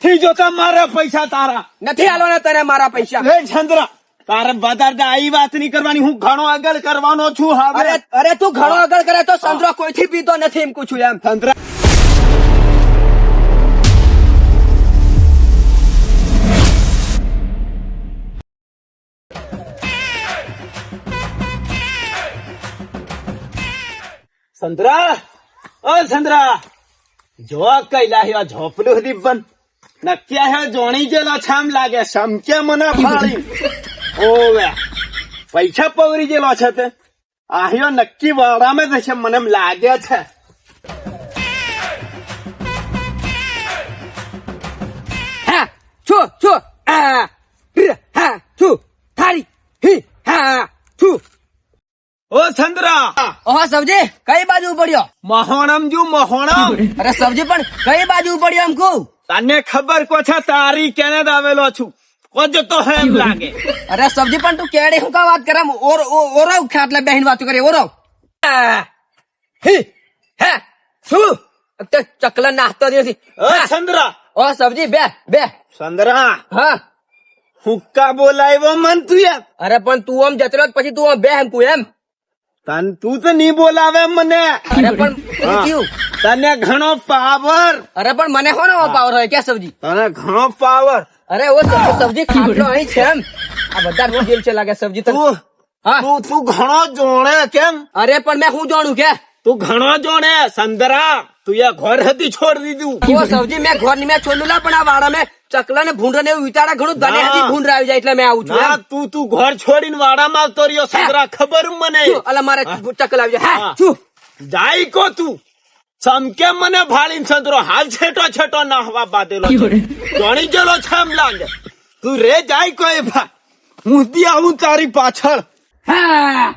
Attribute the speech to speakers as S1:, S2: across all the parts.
S1: નથી જોતા મારા પૈસા તારા.
S2: નથી આલવાના તને મારા પૈસા.
S1: એ ચંદ્ર તારે વધારે આવી વાત નહીં કરવાની. હું ઘણો આગળ કરવાનો છું હવે.
S2: અરે તું ઘણો આગળ કરે તો ચંદ્ર કોઈથી પીતો નથી એમ પૂછું એમ.
S1: ચંદ્ર. સંદ્રા ઓ સંદ્રા જો કઈ હે ઝોપડું હતી પણ નક્યા હે જોણી જેલો છામ લાગે, સમકે મને ફાળી ઓવે. પૈસા પવરી જેલો છે તે. આહ્યો નક્કી વાળામાં થશે મને એમ લાગે છે.
S2: ઓહો સબજી કઈ બાજુ પડ્યો
S1: મહોણમ જો મહોણમ
S2: અરે સબજી પણ કઈ બાજુ પડ્યો એમ કહું?
S1: તને ખબર કો છે? તારી કેને આવેલો છું. કો જતો હે એમ લાગે.
S2: અરે સબજી પણ તું કેડે હું કા વાત કરે ઓર ઓરવ ખાટલે બેહીન વાત કરે ઓરવ. આ, હે શું? તે ચકલા નાસ્તો નથી.
S1: ઓ સંતરા
S2: ઓ સબજી બે બે.
S1: સંતરા
S2: હા.
S1: હુક્કા બોલાવ્યો મન તું યાર
S2: અરે પણ તું આમ જતરો પછી તું આમ બે એમ કું એમ.
S1: તન તું તો નહીં બોલાવે મને.
S2: અરે પણ થયું.
S1: તને ઘણો પાવર.
S2: અરે પણ મને હોનો પાવર હોય કે સબજી
S1: તને ઘણો પાવર.
S2: અરે ઓ સબ- સબજી ખાટલો અહીં છે એમ. આ બધા નો દિલ છે લાગે સબજી
S1: તું
S2: હા.
S1: તું તું ઘણો જોણે કેમ?
S2: અરે પણ મેં હું જોણું કે?
S1: તું ઘણો જોણે સંતરા તું એ ઘર હતી છોડી દીધું.
S2: ઓ સબજી મેં ઘરની મેં છોડ્યું. પણ આ વાળા મેં ચકલા ને ભૂંડ ને એવું વિચારા ઘણું ધને
S1: ના.
S2: હતી ભૂંડ આવી જાય એટલે મેં આવું છું
S1: તું તું ઘર છોડીને વાડામાં આવતો રહ્યો સંતરા ખબર મને?
S2: અલા મારે ચકલા આવી જાય.
S1: હા.
S2: હા.
S1: જાય કો તું. ચમકે મને ભાળીને સંતરો હાલ છેટો છેટો નાહવા બાંધેલો છે. ગણી ગયેલો છે એમ લાગે. તું રે જાય કોઈ ભા. હું આવું તારી પાછળ.
S2: હા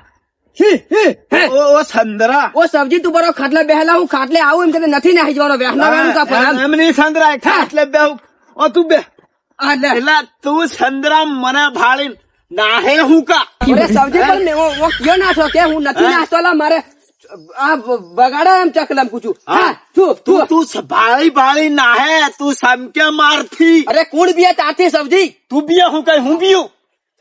S2: હી, હી, હે.
S1: ઓ સંદરા.
S2: ઓ સબજી તું બરો ખાટલે બેહલા હું ખાટલે આવું એમ કે નથી નાહી જવાનો વેહના વેહનું કા ફરામ એમ.
S1: નહીં સંદરા ખાટલે બે ઓ તું બે. એટલે તું સંદરા મને ભાળીને નાહે હું કા?
S2: અરે સબજી પણ ઓ- કયો નાશો કે હું નથી
S1: હે?
S2: મારે? આ બગાડા એમ ચકલમ પૂછું.
S1: હા. તું
S2: તું
S1: તું ભાળી ભાળી નાહે તું સમકે મારથી.
S2: અરે કોણ બીએ તાથી સબજી
S1: તું બીએ હું કઈ હું બીયું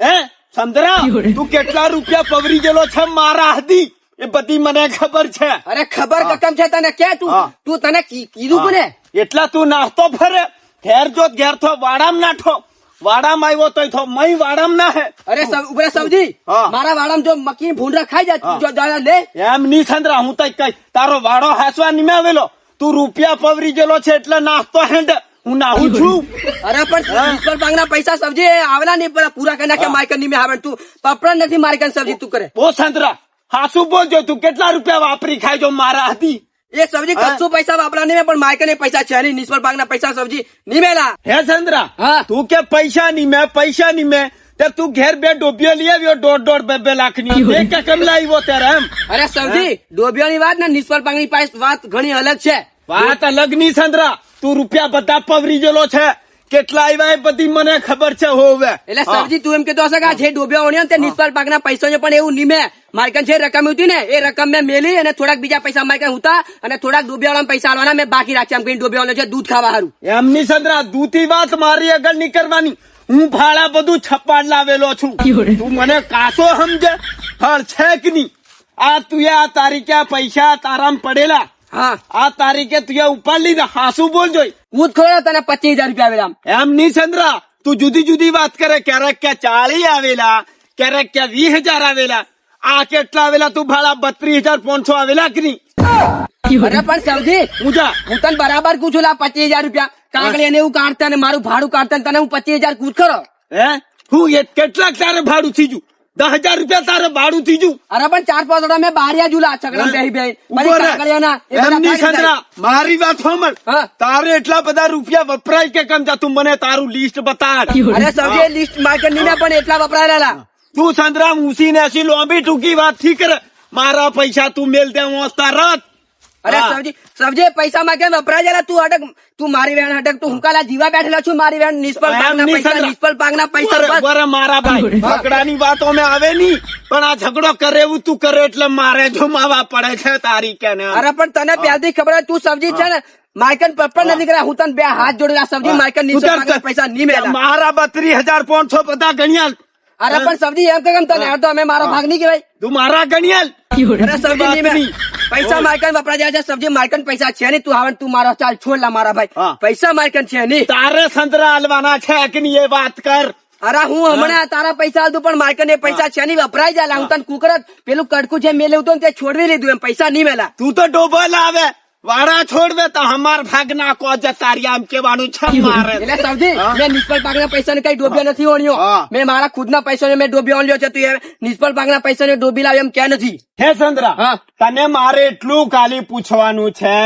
S1: હે સંતરા તું કેટલા રૂપિયા પવરી ગયેલો છે મારા હતી એ બધી મને ખબર છે.
S2: અરે ખબર કકમ છે તને? કે તું? તું તને કીધું કોને?
S1: એટલા તું નાસ્તો ફરે. ઘેર જો ઘેર થો વાડામ નાઠો. વાડામ આવ્યો તોય થો મય વાડામ ના હે
S2: અરે સબ ઉભરે સબજી મારા વાડામ જો મકી ભૂંડરા ખાઈ જાય જો જાય લે.
S1: એમ ની સંતરા હું તઈ કઈ તારો વાડો હાસવા નિમે આવેલો તું રૂપિયા પવરી ગયેલો છે એટલે નાસ્તો હેંડ. હું નાહું છું.
S2: અરે પણ ઈશ્વર પાંગના પૈસા સબજી આવના આવેલા નહીં પૂરા કરી નાખ્યા ની મેં આવે તું પપડા નથી મારી કન સબજી તું કરે.
S1: બો સંતરા હાસુ બોલજો? તું કેટલા રૂપિયા વાપરી ખાજો મારા હતી
S2: એ સબજી કશું પૈસા વાપરા નહીં પણ માયકન ને પૈસા છે નહીં. નિષ્ફળ પાંગના પૈસા સબજી નહીં મેલા
S1: હે ચંદ્રા તું કે પૈસા ની મેં પૈસા ની મેં તે તું ઘેર બે ડોબીઓ લઈ આવ્યો દોઢ દોઢ બે બે લાખની કે કેમ લાવ્યો ત્યારે એમ?
S2: અરે સબજી ડોબિયોની વાત ને નિષ્ફળ પાંગની પાસે વાત ઘણી અલગ છે.
S1: વાત અલગની સંદ્રા તું રૂપિયા બધા પવરી ગયેલો છે. કેટલા આવ્યા એ બધી મને ખબર છે હોવે.
S2: એટલે સરજી તું એમ કેતો હશે કે આ જે ડૂબ્યો ઓણ્યો ને તે નિષ્ફળ પાકના પૈસા છે પણ એવું નિમે. માર્કન જે રકમ હતી ને એ રકમ મેં મેલી અને થોડાક બીજા પૈસા માર્કન હતા અને થોડાક ડૂબ્યા પૈસા આલવાના. મેં બાકી રાખ્યા એમ કઈ ડૂબ્યા છે દૂધ ખાવા હારું.
S1: એમની સંદ્રા દૂધી વાત મારી આગળ નહીં કરવાની હું ફાળા બધું છપ્પાડ લાવેલો છું. તું મને કાસો સમજે? ફળ છે કે નહીં? આ તું આ તારીખે આ પૈસા તારામ પડેલા.
S2: હા.
S1: આ તારીખે તું ઉપાડ લીધા. હાસુ બોલજો
S2: હું જ તને પચીસ હજાર રૂપિયા આવેલા
S1: એમ. નહીં ચંદ્રા. તું જુદી જુદી વાત કરે. ક્યારેક ક્યાં ચાળી આવેલા ક્યારેક ક્યાં વીસ હજાર આવેલા. આ કેટલા આવેલા તું ભાડા? બત્રીસ હજાર પાંચસો આવેલા કે નહીં?
S2: અરે પણ હું
S1: જા.
S2: હું તને બરાબર કું છું લા પચીસ હજાર રૂપિયા. કાગળી એને એવું કાઢતા ને મારું ભાડું કાઢતા તને હું પચીસ હજાર કૂદ કરો
S1: હે? હું એ કેટલાક તારે ભાડું થીજું દસ હજાર રૂપિયા તારે ભાડું થીજું
S2: અરે પણ ચાર પાંચ વડા મેં બારિયા જુલા છકડા બેહી બેહી.
S1: એમની
S2: કાઢી
S1: મારી વાત સાંભળ. તારે એટલા બધા રૂપિયા વપરાય કે કેમ? જા તું મને તારું લિસ્ટ બતાડ.
S2: અરે સમજે લિસ્ટ માર્કેટની પણ એટલા વપરાયેલા
S1: તું સંતરા ઊંસી ને એસી લોંબી ટૂંકી વાતથી કરે. મારા પૈસા તું મેલ દે વાંચતા રત.
S2: અરે
S1: હા.
S2: સમજી? સમજે પૈસા માં કેમ વપરાય તું અટક તું મારી વેણ અટક તું હુંકાલા જીવા બેઠેલા છું મારી વેણ. નિષ્ફળ પાકના પૈસા નિષ્ફળ પાકના પૈસા
S1: બરે- મારા ભાઈ. ઝઘડાની વાતો અમે આવે નહીં પણ આ ઝઘડો કરે એવું તું કરે એટલે મારે જમાવા પડે છે તારી કે
S2: અરે પણ તને પહેલથી ખબર તું સમજી છે ને? માર્કન પપ્પા નથી કર્યા હું તને બે હાથ જોડેલા સબ્જી માર્કન નીચે પૈસા નહીં મેલા.
S1: મારા બત્રીસ હજાર પાંચસો બધા ગણિયાલ
S2: અરે પણ સબ્જી એમ કે કેમ તને? તો અમે મારો ભાગ નહીં કહેવાય.
S1: તું મારા ગણ્યાલ
S2: પૈસા માર્કન વપરાય જાય છે સબ્જી માર્કન પૈસા છે નહીં તું આવે તું મારો ચાલ છોડલા મારા ભાઈ. પૈસા માર્કન છે નહીં.
S1: તારે સંતરા હલવાના છે કે નહીં એ વાત કર.
S2: અરે હું હમણાં તારા પૈસા આલતું પણ માર્કન એ પૈસા છે નહીં વપરાય જાય લા. હું તને કુકર પેલું કડકું જે મેલે હતું ને તે છોડવી લીધું એમ પૈસા નહીં મેલા.
S1: તું તો ડોબો લાવે. વાળા છોડવે તો હમાર ભાગ ના કો તારી આમ કેવાનું છે મારે.
S2: એટલે
S1: હા.
S2: મેં નિષ્ફળ પાકના પૈસા ને કઈ ડોબ્યા નથી ઓણ્યો. મેં મારા ખુદના પૈસા મેં ડોબ્યો ઓણ્યો છે તું નિષ્ફળ પાકના પૈસા ને ડોબી લાવ એમ કે નથી.
S1: હે
S2: હા.
S1: તને મારે એટલું ખાલી પૂછવાનું છે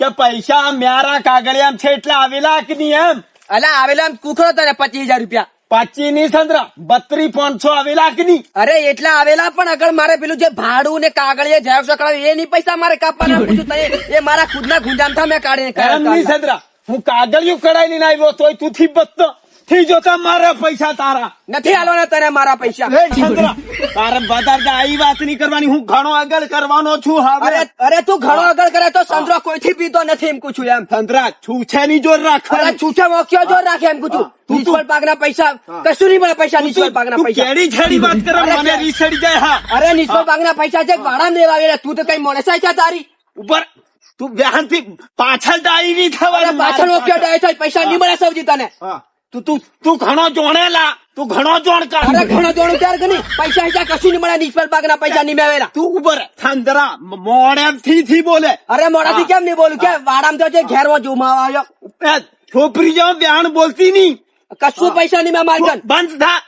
S1: કે પૈસા મારા કાગળિયામ છે એટલે આવેલા કે નહીં એમ?
S2: અલા આવેલા એમ કુકરો તને પચીસ હજાર રૂપિયા.
S1: પચી ની સંદ્ર બત્રી પાંચસો આવેલા કે નહીં
S2: અરે એટલા આવેલા પણ આગળ મારે પેલું જે ભાડું ને કાગળિયા ઝેરોક્ષ કરાવ્યું એની પૈસા મારે કાપવાના પૂછ્યું એ મારા ખુદના ગુંજામથા મેં કાઢીને
S1: નહીં. સંતરા હું કાગળિયું કઢાઈ લઈને આવ્યો તોય તું થી બચતો થી જોતા મારા પૈસા તારા.
S2: નથી આલવાના તને મારા પૈસા.
S1: તારે વધારે આવી વાત નહીં કરવાની. હું ઘણો આગળ કરવાનો છું હવે.
S2: અરે તું ઘણો આગળ કરે તો સંતરો કોઈથી પીતો નથી એમ પૂછું એમ.
S1: સંતરા છૂછે ની જોર રાખ.
S2: અરે છૂછે મોક્યો જોર રાખે એમ પૂછું
S1: તું- તું-
S2: નિષ્ફળ પાકના પૈસા કશું નહીં મળે પૈસા નિષ્ફળ પાકના પૈસા.
S1: કેડી છેડી વાત કરે? મને રીસડી જાય હા.
S2: અરે નિષ્ફળ પાકના પૈસા છે ભાડા લેવા આવેલા તું તો કઈ મોણસાઈ છે તારી.
S1: ઉપર તું વ્યાહનથી પાછળ નહીં
S2: અરે પાછળ મોક્યો ડાય થાય પૈસા નહીં મળે સૌજી તને.
S1: તું તું તું ઘણો જોણેલા. તું ઘણો જોણ કર.
S2: અરે ઘણો જોણ ત્યારે કે નહીં? પૈસા હિસા કશું નહીં મળે. નિષ્ફળ પાકના પૈસા નહીં મેળવેલા.
S1: તું ઉભર. થાંદરા મોડે થી થી બોલે.
S2: અરે મોડાથી કેમ નહીં બોલું? કે વાડામ તો છે ઘેરવો જુમાવા આવ્યો.
S1: એ છોપરી જેવો વ્યાહન બોલતી નહીં.
S2: કશું પૈસા નહીં મેં માર્ગન
S1: બંધ થા.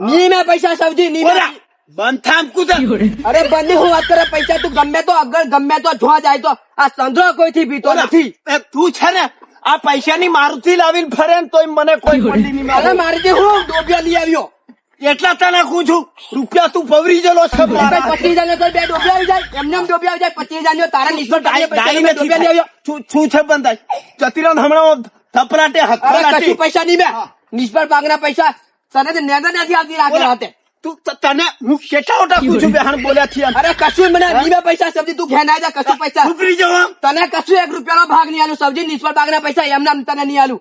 S2: નહીં મેં પૈસા સબજી નહીં મેં
S1: બંધ થામ કુદર
S2: અરે બંધ હું વાત કરે પૈસા તું ગમે તો આગળ ગમે તો જો જાય તો. આ સંદ્રો કોઈ થી બીતો
S1: નથી? તું છે ને આ પૈસાની મારુતિ લાવીને ફરે ને તોય મને કોઈ પડી નહીં
S2: અરે હું ડોબિયા લઈ આવ્યો.
S1: એટલા તને કહું છું રૂપિયા તું પવરી જલો છે.
S2: પચીસ હજાર બે ડોબિયા આવી જાય. એમને એમ ડોબિયા આવી જાય પચીસ હજાર તારા નિષ્ફળ આવ્યો.
S1: છું છે બંધાય? જતીરામ હમણાં થપરાટે
S2: પૈસા નહીં મેં
S1: હા.
S2: નિષ્ફળ પાકના પૈસા તને તો નેદર નથી આવતી રાખે
S1: બોલા. તું તને હું કેટલા ઓટા છું બેહાન બોલ્યા છીએ
S2: અરે કશું મને મેં પૈસા સબ્જી તું ઘેર ના જા કશું પૈસા.
S1: ઉકરી જવા
S2: તને કશું એક રૂપિયાનો ભાગ નહીં આલું સબ્જી નિષ્ફળ ભાગના પૈસા એમ નામ તને નહીં આલું.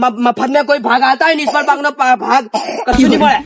S2: મ- મફત કોઈ ભાગ આતા હોય નિષ્ફળ ભાગનો ભાગ કશું નહીં મળે.